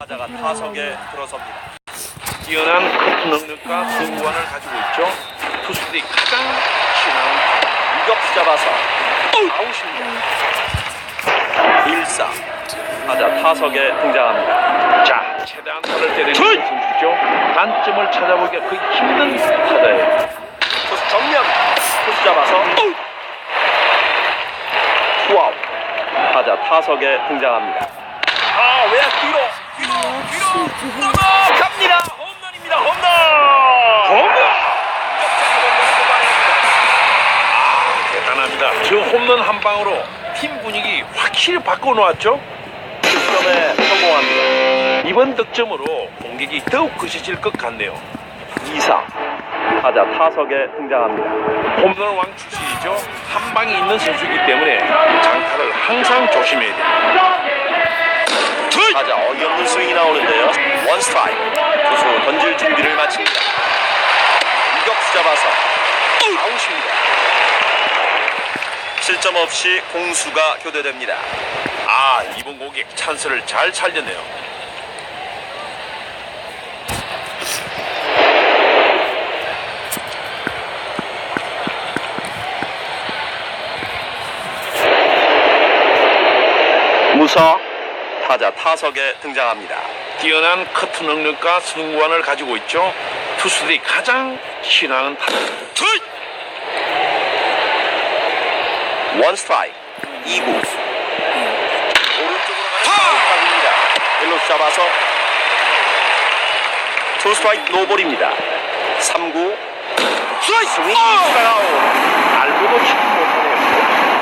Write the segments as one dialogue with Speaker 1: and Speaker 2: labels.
Speaker 1: 타자가 타석에 들어섭니다.
Speaker 2: 뛰어난 커트 능력과 승부관을 가지고 있죠. 투수들이 가장 신뢰하는
Speaker 1: 유격수 잡아서 아웃입니다. 1사 타자 타석에 등장합니다.
Speaker 2: 자, 최대한 타를 때리는 선수죠. 단점을 찾아보기가 거의 힘든 타자예요.
Speaker 1: 투수 정면 투수 잡아서 투아웃 타자 타석에 등장합니다. 아 외야 뒤로 뒤로 뒤로 넘어갑니다. 홈런입니다. 홈런.
Speaker 2: 홈런! 대단합니다. 저 홈런 한 방으로 팀 분위기 확실히 바꿔놓았죠.
Speaker 1: 득점에 성공합니다.
Speaker 2: 이번 득점으로 공격이 더욱 거세질 것 같네요.
Speaker 1: 2사 타자 타석에 등장합니다.
Speaker 2: 홈런 왕 출신이죠. 한 방이 있는 선수이기 때문에 장타를 항상 조심해야 됩니다.
Speaker 1: 타자 어이없는 스윙이 나오는데요. 원 스트라이크. 투수 던질 준비를 마칩니다. 유격수 잡아서 아웃입니다. 실점 없이 공수가 교대됩니다.
Speaker 2: 아, 이번 고객 찬스를 잘 살렸네요.
Speaker 1: 무서 타자 타석에 등장합니다.
Speaker 2: 뛰어난 커트 능력과 승관을 가지고 있죠. 투수들이 가장 신뢰하는 타자.
Speaker 1: 원 스트라이크 2구 오른쪽으로 가는 파울입니다. 1루 잡아서 투 스트라이크 노볼입니다. 3구 스윙 스트라이크
Speaker 2: 알고도 치지 못하네요.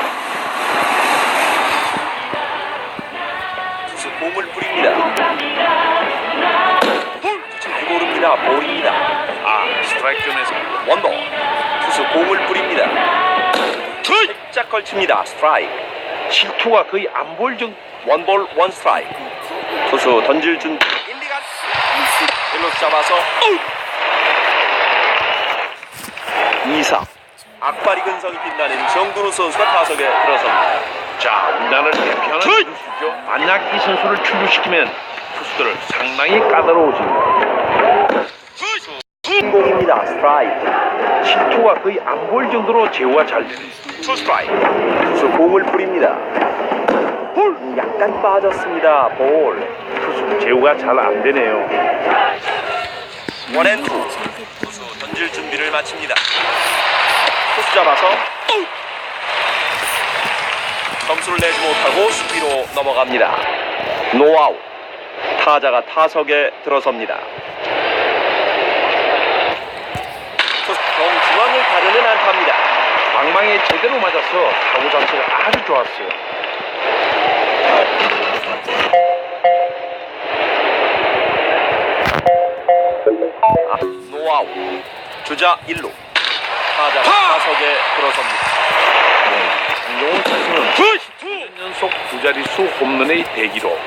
Speaker 1: 뿌립니다. 잘 고릅니다. 볼입니다.
Speaker 2: 아, 스트라이크 존에서
Speaker 1: 원볼 투수 공을 뿌립니다. 살짝 걸칩니다. 스트라이크
Speaker 2: 실투가 거의 안 보일 정도.
Speaker 1: 원볼 원 스트라이크 투수 던질 준비 1, 2간 1루 잡아서 2사 악바리 근성이 빛나는 정근우 선수가 타석에 들어섭니다.
Speaker 2: 자, 운단을 대표하는 투수죠. 만약 이 선수를 출루시키면 투수들은 상당히 까다로워집니다.
Speaker 1: 신공입니다. 스트라이크
Speaker 2: 실투가 거의 안 보일 정도로 제어가 잘 되네요.
Speaker 1: 투 스트라이크 투수 공을 뿌립니다. 볼 약간 빠졌습니다. 볼
Speaker 2: 투수 제어가 잘 안 되네요.
Speaker 1: 원앤투 투수 던질 준비를 마칩니다. 투수 잡아서 점수를 내지 못하고 수비로 넘어갑니다. 노아웃 타자가 타석에 들어섭니다. 투수 정중앙을 가르는 안타입니다.
Speaker 2: 방망이에 제대로 맞아서 타구 자체가 아주 좋았어요.
Speaker 1: 아, 노아웃 주자 1루 타자가 타석에 들어섭니다.
Speaker 2: 강용훈 선수는 2년 연속 두 자릿수 홈런의 대기로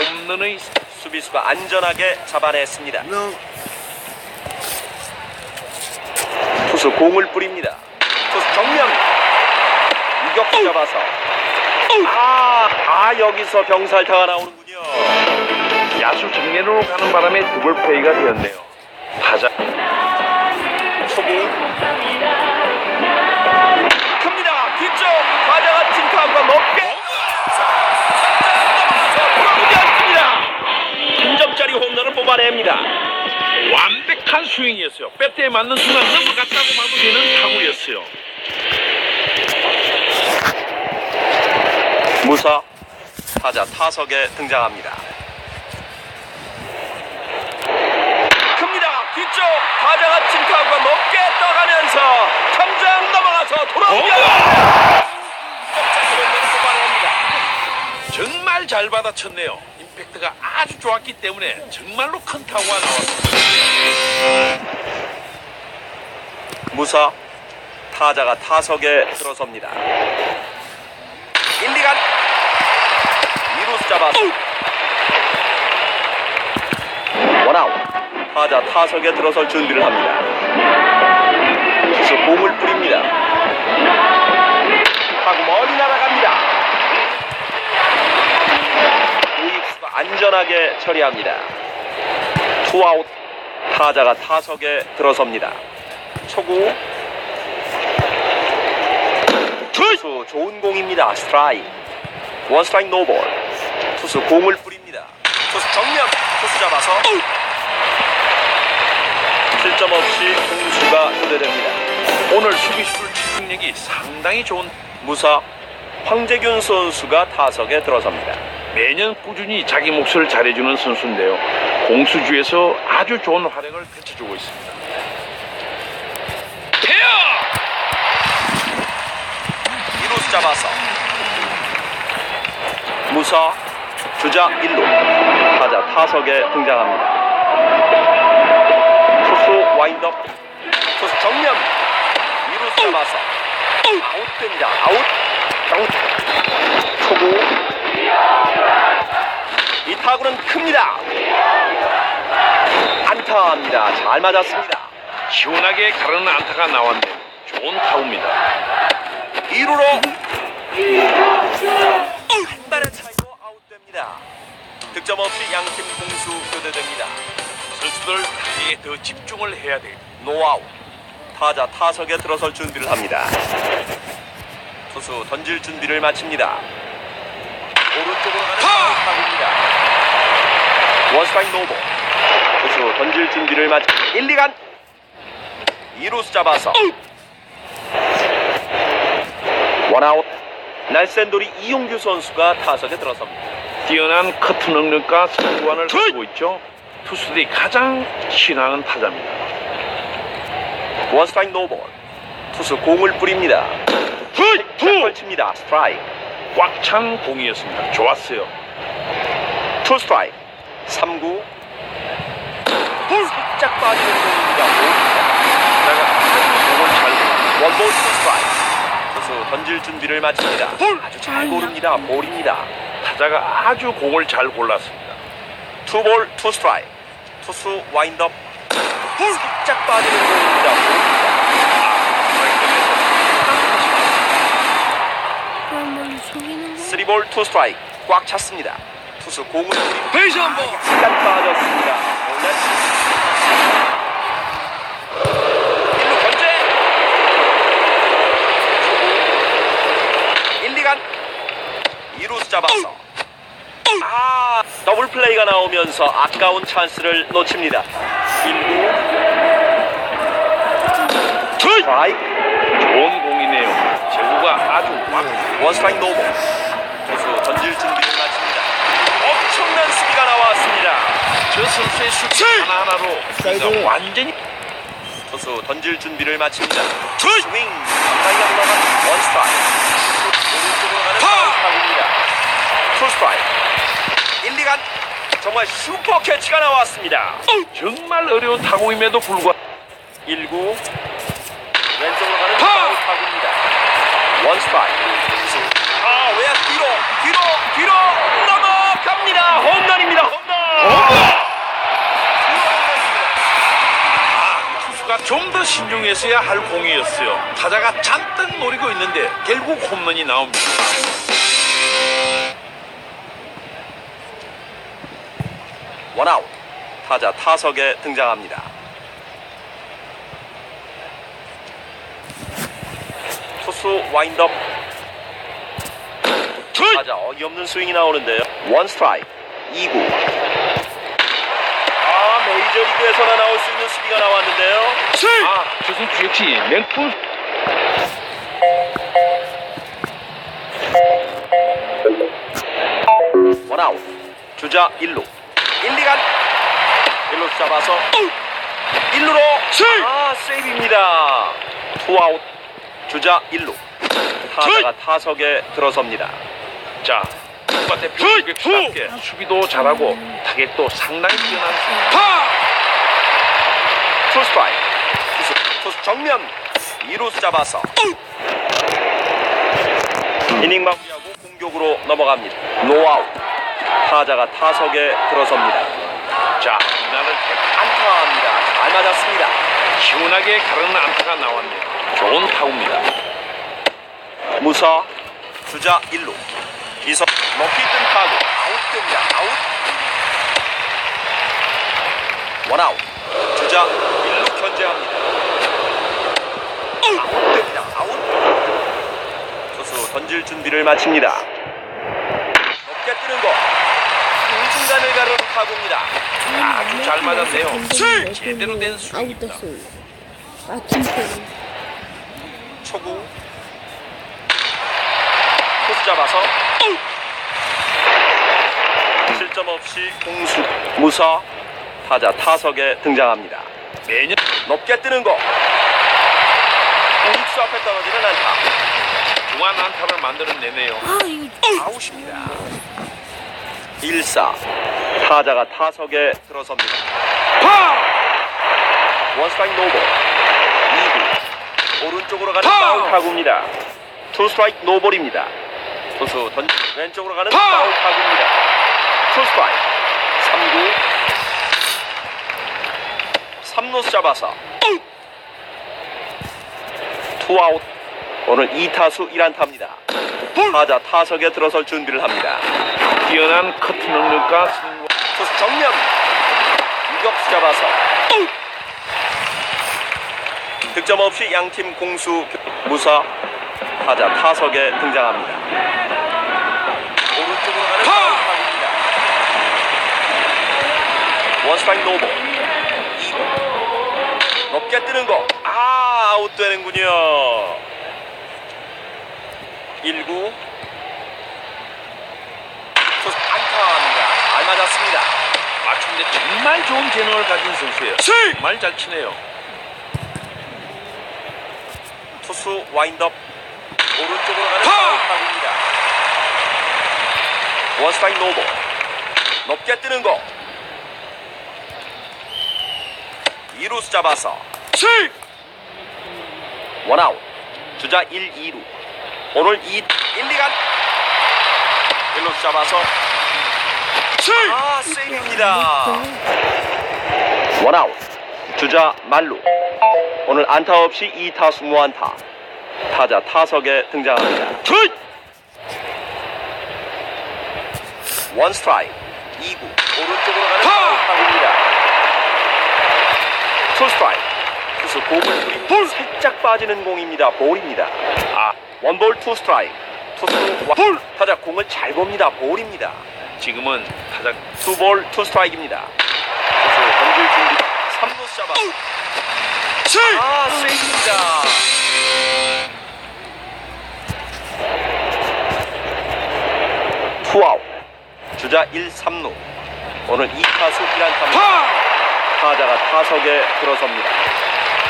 Speaker 2: 홈런의
Speaker 1: 수비수가 안전하게 잡아냈습니다. 투수 공을 뿌립니다. 투수 정면 유격수 잡아서 아, 아 여기서 병살타가 나오는군요.
Speaker 2: 야수 정면으로 가는 바람에 더블 플레이가 되었네요. 타자
Speaker 1: 뽑아냅니다.
Speaker 2: 완벽한 스윙이었어요. 배트에 맞는 순간 넘어갔다고 봐도 되는 타구였어요.
Speaker 1: 무사 타자 타석에 등장합니다. 큽니다. 뒤쪽 타자 같은 타구가 높게 떠가면서 천장 넘어가서 돌아옵니다.
Speaker 2: 정말 잘 받아쳤네요. 임팩트가 아주 좋았기 때문에 정말로 큰 타구가 나왔습니다.
Speaker 1: 무사 타자가 타석에 들어섭니다. 1, 2간 2루수 잡아서 원아웃 타자 타석에 들어설 준비를 합니다. 투수 공을 뿌립니다. 타구 멀리 날아갑니다. 우익수가 안전하게 처리합니다. 투아웃 타자가 타석에 들어섭니다. 초구 투수 좋은 공입니다. 스트라이크 원 스트라이크 노볼 투수 공을 뿌립니다. 투수 정면 투수 잡아서 7점 없이 공수가 교대됩니다.
Speaker 2: 오늘 수비수들 집중력이 상당히 좋은
Speaker 1: 무사 황재균 선수가 타석에 들어섭니다.
Speaker 2: 매년 꾸준히 자기 몫을 잘해주는 선수인데요. 공수주에서 아주 좋은 활약을 펼쳐주고 있습니다. 태야!
Speaker 1: 2루수 잡아서 무사 주자 1루 타자 타석에 등장합니다. 투수 와인드업 투수 정면 2루수 잡아서 아웃됩니다. 아웃 아웃 초구 이 타구는 큽니다. 안타입니다. 잘 맞았습니다.
Speaker 2: 시원하게 가르는 안타가 나왔네요. 좋은 타구입니다.
Speaker 1: 2루로 한 발의 차이로 아웃됩니다. 득점 없이 양팀 공수 교대됩니다.
Speaker 2: 선수들 타격에 더 집중을 해야 돼요.
Speaker 1: 노아웃. 타자 타석에 들어설 준비를 합니다. 투수 던질 준비를 마칩니다. 오른쪽으로 가는 타구입니다. 원스트라이크 노보. 투수 던질 준비를 마치 1, 2간 2루수 잡아서 원아웃. 날쌘돌이 이용규 선수가 타석에 들어섭니다.
Speaker 2: 뛰어난 커트 능력과 선구안을 가지고 있죠. 투수들이 가장 신뢰하는 타자입니다.
Speaker 1: 원스트라이크 노볼. 투수 공을 뿌립니다. 쫙 걸칩니다. 스트라이크.
Speaker 2: 꽉 찬 공이었습니다. 좋았어요.
Speaker 1: 투 스트라이크. 3구. 살짝 빠지는 공입니다.
Speaker 2: 아주 공을 잘
Speaker 1: 원볼 투 스트라이크. 투수 던질 준비를 마칩니다. 아주 잘 고릅니다. 볼입니다.
Speaker 2: 타자가 아주 공을 잘 골랐습니다.
Speaker 1: 투볼 투 스트라이크. 투수 와인드업. 살짝 빠지는 공입니다 볼입니다
Speaker 3: 그러면
Speaker 1: 쓰리볼 투 스트라이크. 꽉 찼습니다. 투수
Speaker 2: 베이스 한 번.
Speaker 1: 약간 빠졌습니다. 1루 견제. 1, 2간. 2루수 잡았어 아 더블 플레이가 나오면서 아까운 찬스를 놓칩니다. 1루. 스트라이크.
Speaker 2: 좋은 공이네요. 제구가 아주 꽉.
Speaker 1: 원스트라이크 투수 던질 준비를 마칩니다 엄청난 수비가 나왔습니다
Speaker 2: 저 선수의 슛 하나하나로 우리가 완전히
Speaker 1: 투수 던질 준비를 마칩니다. 스윙 가까이가 올라간 원 스트라이크. 오른쪽으로 가는 파울입니다. 투 스트라이크. 1, 2간 정말 슈퍼 캐치가 나왔습니다.
Speaker 2: 정말 어려운 타구임에도 불구하고
Speaker 1: 1구 왼쪽으로 가는 파울 타구입니다. 원 스트라이크. 아, 외야 뒤로 뒤로 뒤로 넘어갑니다. 홈런입니다. 홈런.
Speaker 2: 투수가 좀 더 신중했어야 할 공이었어요. 타자가 잔뜩 노리고 있는데 결국 홈런이 나옵니다.
Speaker 1: 원아웃. 타자 타석에 등장합니다. 투수 와인드업. 타자 어이없는 스윙이 나오는데요. 원 스트라이크. 2구. 아 메이저리그에서나 나올 수 있는 수비가 나왔는데요.
Speaker 2: 아, 저 선수 역시 맹품
Speaker 1: 원아웃. 주자 1루. 1, 2간 1루 잡아서 1루로 아 세이브입니다. 투아웃. 주자 1루. 타자가 타석에 들어섭니다.
Speaker 2: 자, 국가 대표 수비수답게 수비도 잘하고 타격도 상당히 뛰어난 선수.
Speaker 1: 투 스트라이크. 투수, 투수 정면 2루수 잡아서 이닝 마무리하고 공격으로 넘어갑니다. 노아웃. 타자가 타석에 들어섭니다.
Speaker 2: 자, 이날을
Speaker 1: 안타입니다. 잘 맞았습니다.
Speaker 2: 시원하게 가르는 안타가 나왔네요. 좋은 타구입니다.
Speaker 1: 무사 주자 1루 이석 높이 뜬 아웃 아웃됩니다. 아웃. 원아웃. 주자 1루 견제합니다. 아웃됩니다. 아웃. 투수 던질 준비를 마칩니다. 높게 뜨는 거. 우중간을 가르는 타구입니다.
Speaker 2: 아주 잘 맞았네요.
Speaker 3: 술!
Speaker 2: 제대로 된.
Speaker 3: 아웃됐어요. 아.
Speaker 1: 초구. 코스 잡아서 실점 없이 공수 무사 타자 타석에 등장합니다.
Speaker 2: 매년
Speaker 1: 높게 뜨는 거. 우익수 앞에 떨어지는 안타.
Speaker 2: 중한 안타를 만들어내네요.
Speaker 3: 아 이거
Speaker 1: 아웃입니다. 1사 타자가 타석에 들어섭니다. 원스트라이크 노볼 2구 오른쪽으로 가는
Speaker 2: 파!
Speaker 1: 파울 타구입니다. 투 스트라이크 노볼입니다. 투수 던 왼쪽으로 가는
Speaker 2: 파!
Speaker 1: 파울 타구입니다. 투 스트라이크 3구 3루수 잡아서 투아웃 오늘 2타수 1안타입니다. 타자 타석에 들어설 준비를 합니다.
Speaker 2: 뛰어난 커트 능력과.
Speaker 1: 투수 정면 유격수 잡아서 득점 없이 양팀 공수 무사 타자 타석에 등장합니다. 오른쪽으로 가는 파울 타구입니다. 노볼 2구 높게 뜨는 거 아, 아웃되는군요. 1구 투수 안타입니다. 잘 맞았습니다.
Speaker 2: 맞춤데 정말 좋은 재능을 가진 선수예요. 정말 잘 치네요.
Speaker 1: 투수 와인드업 오른쪽으로 가는 파울 타구입니다. 원스타인 노볼 높게 뜨는 거 2루수 잡아서 원아웃. 주자 1, 2루. 오늘 2, 1, 2간 1루수 잡아서 아 세이브입니다. 원아웃. 주자 말루. 오늘 안타 없이 2타수 무안타. 타자 타석에 등장합니다. 원 스트라이크. 2구. 오른쪽으로 가는 타구입니다 투 스트라이크. 투수 공을 볼! 살짝 빠지는 공입니다. 볼입니다. 아 원볼 투 스트라이크. 투수 와, 볼! 타자 공을 잘 봅니다. 볼입니다.
Speaker 2: 지금은 타자
Speaker 1: 투볼 투 스트라이크입니다. 투수 던질 준비 3루 잡아. 아 세입니다. 투아웃. 주자 1, 3루. 오늘 2타수 1안타입니다 타자가 타석에 들어섭니다.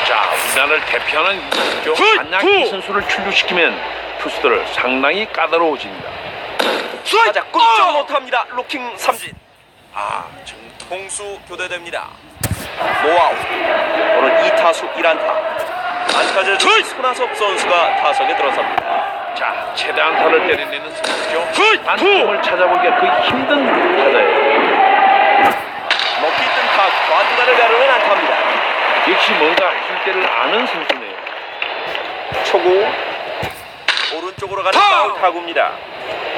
Speaker 2: 자 우리나라를 대표하는 이죠 안양기 선수를 출루시키면 투수들을 상당히 까다로워집니다.
Speaker 1: 타자 꼼짝 못합니다. 로킹 삼진. 아 정통수 교대됩니다. 노아웃. 오늘 2타수 1안타. 안타제 손아섭 선수가 타석에 들어섭니다.
Speaker 2: 자 최대 안타를 때려내는 선수죠. 안타를 찾아보기가 그 힘든 타자예요.
Speaker 1: 타, 과두가를 가르는 안타입니다.
Speaker 2: 역시 뭔가 할 때를 아는 선수네요.
Speaker 1: 초구. 오른쪽으로 가는 파울 타구입니다.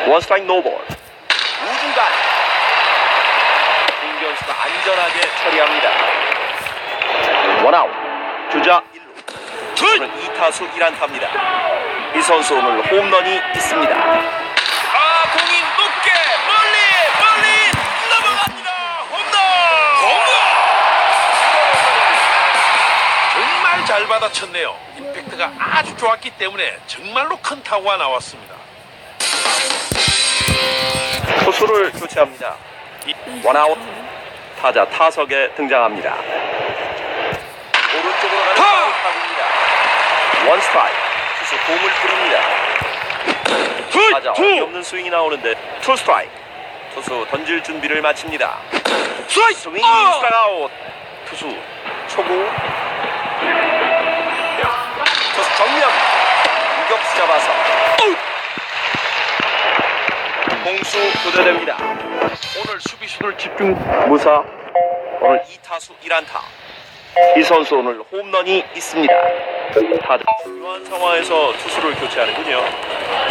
Speaker 1: 원스트라이크 노볼. 우중간. 김견수가 안전하게 처리합니다. 원아웃. 주자. 1루 오늘 2타수 1안타입니다. 이 선수 오늘 홈런이 있습니다. 아 공이
Speaker 2: 잘 받아쳤네요. 임팩트가 아주 좋았기 때문에 정말로 큰 타구가 나왔습니다.
Speaker 1: 투수를 교체합니다 원아웃 타자 타석에 등장합니다. 오른쪽으로 가는 타구입니다. 원 스트라이크. 투수 공을 뿌립니다. 타자 어이없는 스윙이 나오는데 투 스트라이크. 투수 던질 준비를 마칩니다. 스윙 스트라이크 아웃. 투수 초구. 투수 정면. 유격수 잡아서. 공수 교대됩니다.
Speaker 2: 오늘 수비수들 집중
Speaker 1: 무사 오늘 2타수 1안타 이 선수 오늘 홈런이 있습니다 타자 중요한 상황에서 투수를 교체하는군요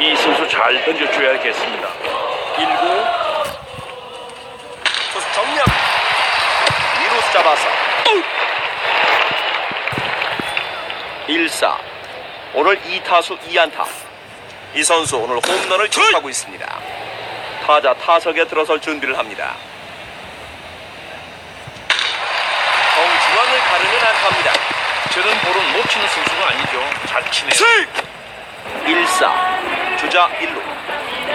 Speaker 2: 이 선수 잘 던져줘야겠습니다.
Speaker 1: 1구 정면 2루수 잡아서 1사. 오늘 2타수 2안타. 이 선수 오늘 홈런을 기록하고 있습니다. 타자 타석에 들어설 준비를 합니다. 정중앙을 가르는 안타입니다.
Speaker 2: 저는 볼은 못 치는 선수가 아니죠. 잘 치네요.
Speaker 1: 1사. 주자 1루.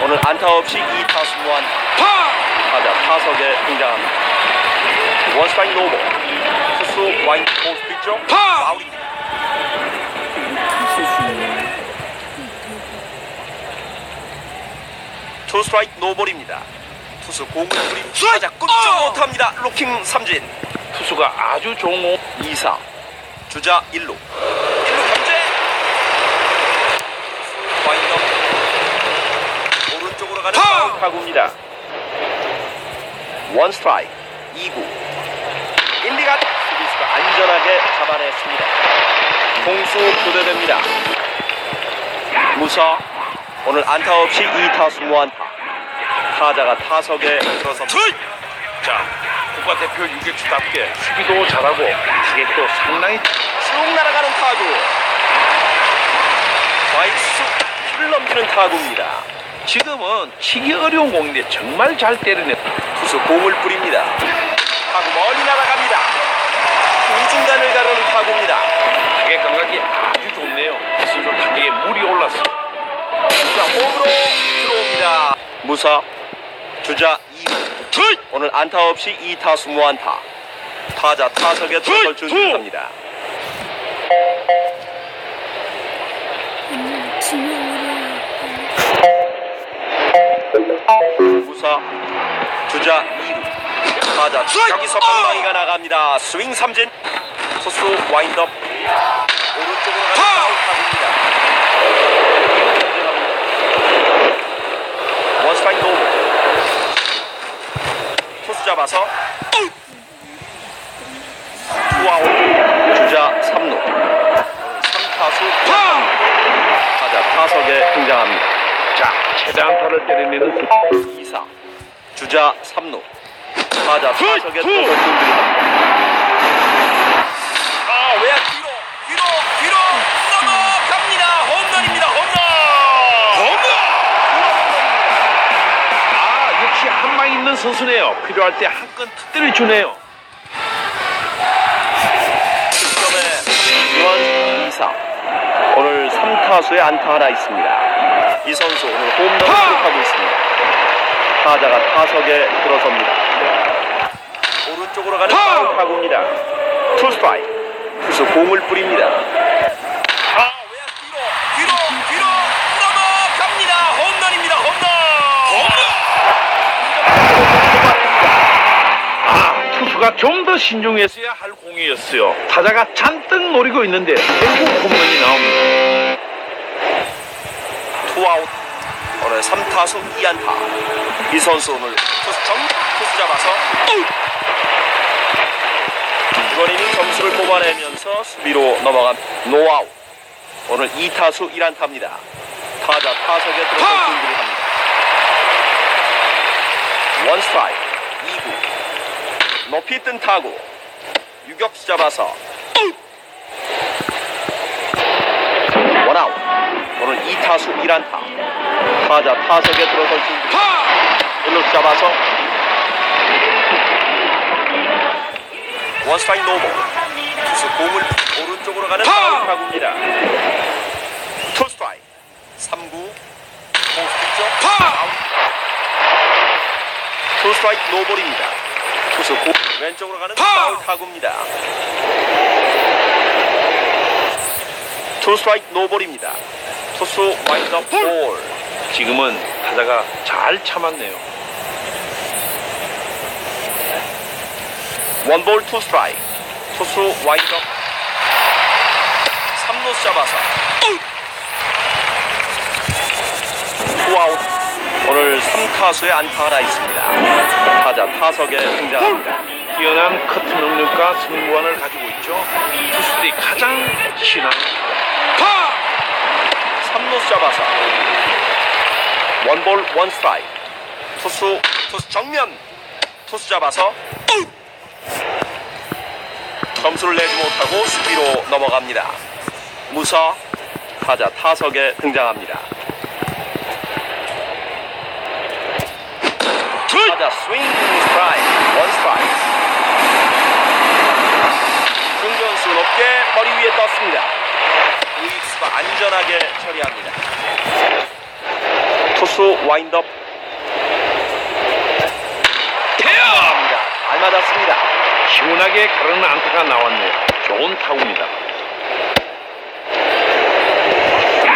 Speaker 1: 오늘 안타 없이 2타수 무안타 타자 타석에 등장합니다. 원스타인 노보 투수 와인 포스트 있죠? 파울입니다 투 스트라이크 노볼입니다. 투수 공을 뿌립니다 타자 꼼짝 못합니다. 로킹 삼진.
Speaker 2: 투수가 아주 좋은 공.
Speaker 1: 2사 주자 1루. 1루 견제. 와인더 오른쪽으로 가는 파울! 타구입니다. 원 스트라이크. 2구. 1, 2간 수비수가 안전하게 잡아냈습니다. 공수 교대됩니다. 무사 오늘 안타 없이 2타수 무안타 타자가 타석에 들어섭니다
Speaker 2: 자, 국가대표 유격수답게 수비도 잘하고 타격도 상당히
Speaker 1: 쭉 날아가는 타구 좌익수 를 넘기는 타구입니다
Speaker 2: 지금은 치기 어려운 공인데 정말 잘 때리네.
Speaker 1: 투수 공을 뿌립니다 타구 멀리 날아갑니다 우중간을 가르는 타구입니다
Speaker 2: 타격 감각이 아주 좋네요. 스스로 타격에 물이 올랐어.
Speaker 1: 주 자 홈으로 들어옵니다. 무사 주자 2루 오늘 안타 없이 2타수 무안타. 타자 타석에 들어설 준비를 합니다. 무사 주자 2루 타자 여기서 방망이가 나갑니다. 스윙 삼진. 투수 와인드업. 오른쪽으로 가는 파울! 타구입니다 스타인 노브 투수 잡아서 투아웃. 주자 3루. 3타수 타자 타석에 등장합니다.
Speaker 2: 자, 최대 안타를 때려내는
Speaker 1: 2사. 주자 3루. 타자 타석에 들어설 준비를 합니다. 아 외야 뒤로 뒤로 뒤로
Speaker 2: 있는 선수네요. 필요할 때 한 건 특대를 주네요.
Speaker 1: 득점에 유한 2사 오늘 3타수에 안타 하나 있습니다. 이 선수 오늘 홈런을 기록하고 있습니다. 타자가 타석에 들어섭니다. 오른쪽으로 가는 파울 타구입니다. 투 스트라이크. 투수 공을 뿌립니다 아 외야 뒤로 뒤로 뒤로 넘어갑니다 홈런입니다 홈런
Speaker 2: 아, 투수가 좀 더 신중했어야 할 공이었어요. 타자가 잔뜩 노리고 있는데 결국 홈런이 나옵니다.
Speaker 1: 투아웃. 오늘 3타수 2안타. 이 선수 오늘 투수 정 투수 잡아서 이번에는 점수를 뽑아내면서 수비로 넘어간 노아웃. 오늘 2타수 1안타입니다. 타자 타석에 들어서 준비를 합니다. 원 스트라이크. 2구 높이 뜬 타구. 유격수 잡아서 원아웃. 오늘 2타수 1안타. 타자 타석에 들어설 준비 1루 잡아서 원스타인 노보 투수 공을 오른쪽으로 가는 파울 타구입니다. 투 스트라이크. 3구. 포스트 쪽 아웃. 투 스트라이크 노볼입니다 투수 공 왼쪽으로 가는 파울 타구입니다. 투 스트라이크 노볼입니다. 투수 와인드업 볼.
Speaker 2: 지금은 타자가 잘 참았네요.
Speaker 1: 원볼 투 스트라이크. 투수 와인드업. 3루 잡아서 오늘 3타수에 안타 하나 있습니다 타자 타석에 등장합니다
Speaker 2: 뛰어난 커트 능력과 승부안을 가지고 있죠. 투수들이 가장 신한
Speaker 1: 3루 잡아서 원볼 원 스트라이크 투수 투수 정면 투수 잡아서 점수를 내지 못하고 수비로 넘어갑니다. 무사 타자 타석에 등장합니다. 타자 스윙 스트라이크 원 스트라이크 중견수 높게 머리 위에 떴습니다. 우익수가 안전하게 처리합니다. 투수 와인드업 합니다. 잘 맞았습니다.
Speaker 2: 시원하게 가르는 안타가 나왔네요. 좋은 타구입니다.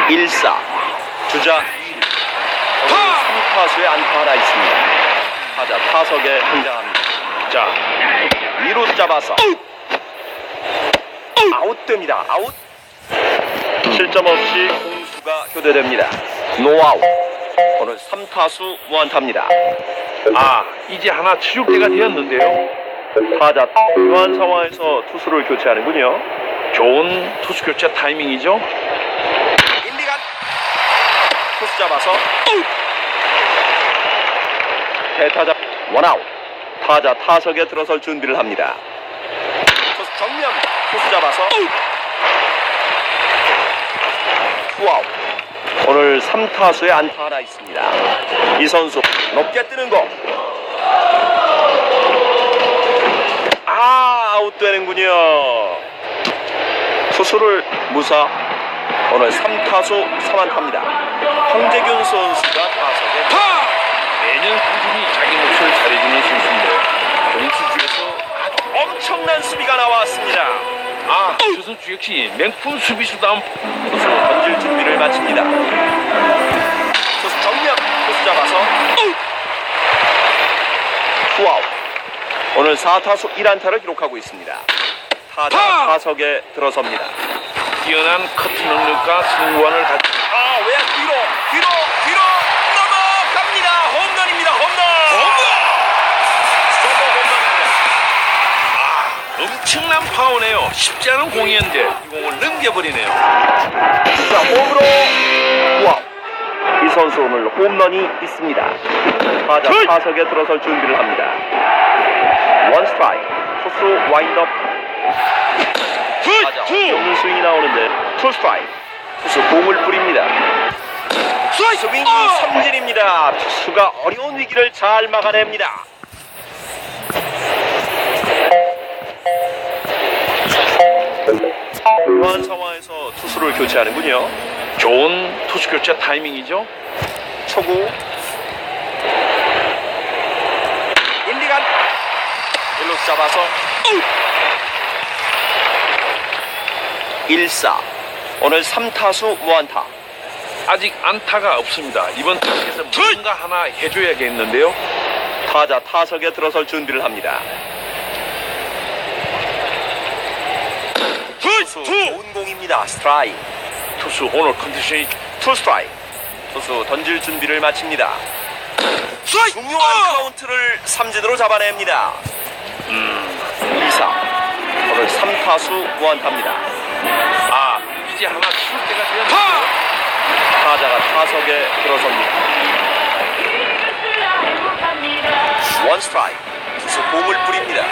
Speaker 1: 1사 주자 3타수에 안타 하나 있습니다. 타자 타석에 등장합니다.
Speaker 2: 자,
Speaker 1: 2루 잡아서 아웃됩니다. 아웃 실점 없이 공수가 교대됩니다. 노아웃 오늘 3타수 무안타입니다.
Speaker 2: 아, 이제 하나 치울 때가 되었는데요.
Speaker 1: 타자 이러한 상황에서 투수를 교체하는군요.
Speaker 2: 좋은 투수 교체 타이밍이죠.
Speaker 1: 1, 2간 투수 잡아서 대타자 원아웃 타자 타석에 들어설 준비를 합니다. 투수 정면 투수 잡아서 투아웃 오늘 3타수에 안타 하나 있습니다. 이 선수 높게 뜨는 거. 아 아웃되는군요. 투수를 무사 오늘 3타수 3안타입니다. 황재균 선수가 타석에
Speaker 2: 매년 꾸준히 자기 몫을 잘해주는 선수인데요. 공수주에서
Speaker 1: 엄청난 수비가 나왔습니다.
Speaker 2: 아, 저 선수 역시 맹품 수비수다운
Speaker 1: 투수 던질 준비를 마칩니다. 투수 정면 투수 잡아서 투아웃. 오늘 4타수 1안타를 기록하고 있습니다. 타자
Speaker 2: 파!
Speaker 1: 타석에 들어섭니다.
Speaker 2: 뛰어난 커트 능력과 승관을 가진
Speaker 1: 아, 왜 뒤로 뒤로
Speaker 2: 엄청난 파워네요. 쉽지 않은 공이었는데 이 공을 넘겨버리네요.
Speaker 1: 자, 홈으로 와우. 이 선수 오늘 홈런이 있습니다.
Speaker 2: 헐!
Speaker 1: 타석에 들어설 준비를 합니다. 원 스트라이크. 투수 와인드업. 타자 없는 스윙이 나오는데 투 스트라이크. 투수 공을 뿌립니다. 스윙 삼진입니다. 투수가 어려운 위기를 잘 막아냅니다. 이러한 상황에서 투수를 교체하는군요.
Speaker 2: 좋은 투수 교체 타이밍이죠.
Speaker 1: 초구 1, 2간 1루 잡아서 1사 오늘 3타수 무안타
Speaker 2: 아직 안타가 없습니다. 이번 타석에서 뭔가 하나 해줘야겠는데요.
Speaker 1: 타자 타석에 들어설 준비를 합니다 투수 좋은 공입니다. 스트라이크.
Speaker 2: 투수 오늘 컨디션이
Speaker 1: 투 스트라이크. 투수 던질 준비를 마칩니다. 중요한 카운트를 삼진으로 잡아냅니다. 음, 2사 오늘 3타수 무안타입니다.
Speaker 2: 아 이제 하나 치울 때가 되었는데요.
Speaker 1: 타자가 타석에 들어섭니다. 원 스트라이크. 투수 공을 뿌립니다.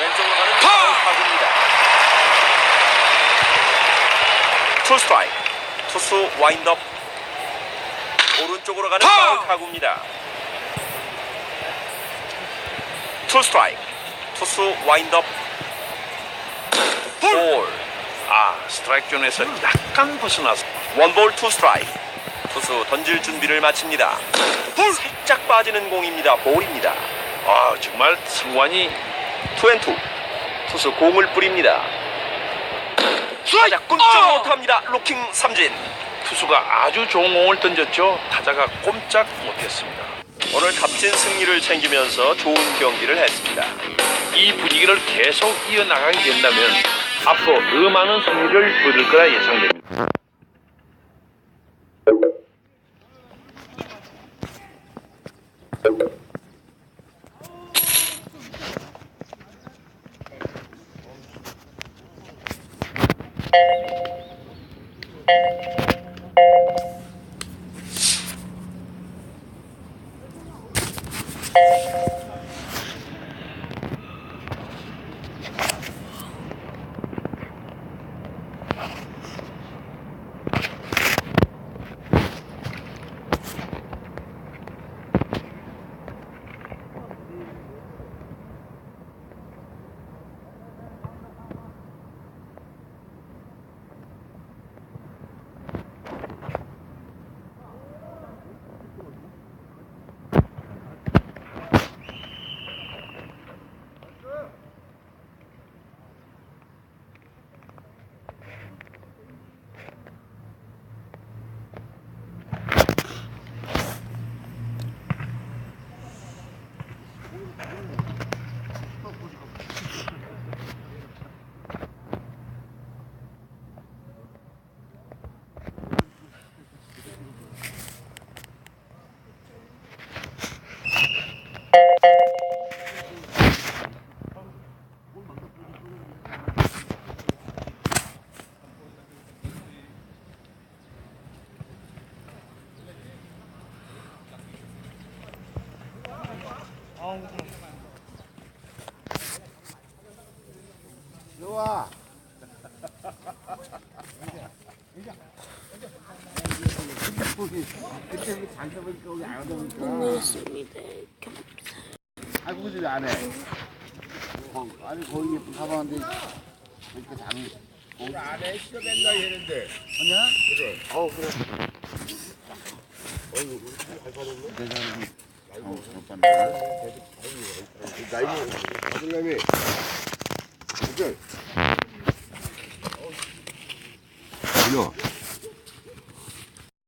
Speaker 1: 왼쪽으로 가는 타구입니다. 투 스트라이크. 투수 와인드업. 오른쪽으로 가는 파울 타구입니다. 투 스트라이크. 투수 와인드업. 볼.
Speaker 2: 아 스트라이크 존에서 약간 벗어나서
Speaker 1: 원볼 투 스트라이크 투수 던질 준비를 마칩니다 볼 살짝 빠지는 공입니다 볼입니다
Speaker 2: 아 정말 승관이
Speaker 1: 투앤투 투수 공을 뿌립니다 주자 꼼짝 어! 못합니다. 로킹 삼진.
Speaker 2: 투수가 아주 좋은 공을 던졌죠. 타자가 꼼짝 못했습니다.
Speaker 1: 오늘 값진 승리를 챙기면서 좋은 경기를 했습니다.
Speaker 2: 이 분위기를 계속 이어나가게 된다면 앞으로 더 많은 승리를 거둘 거라 예상됩니다. Bye.
Speaker 4: 좋아. 그때 장점을 여기 안 오니까.
Speaker 3: 고맙습니다.
Speaker 4: 아이고 그지 안 해. 거, 아니 거기 예쁜 가방인데 이렇게 장을. 거기 안에 시도 맨날 했는데. 아니야? 그래. 어 그래. 내 사람이. 어, 못 봤네.
Speaker 5: 나이 아들내미 그죠? 이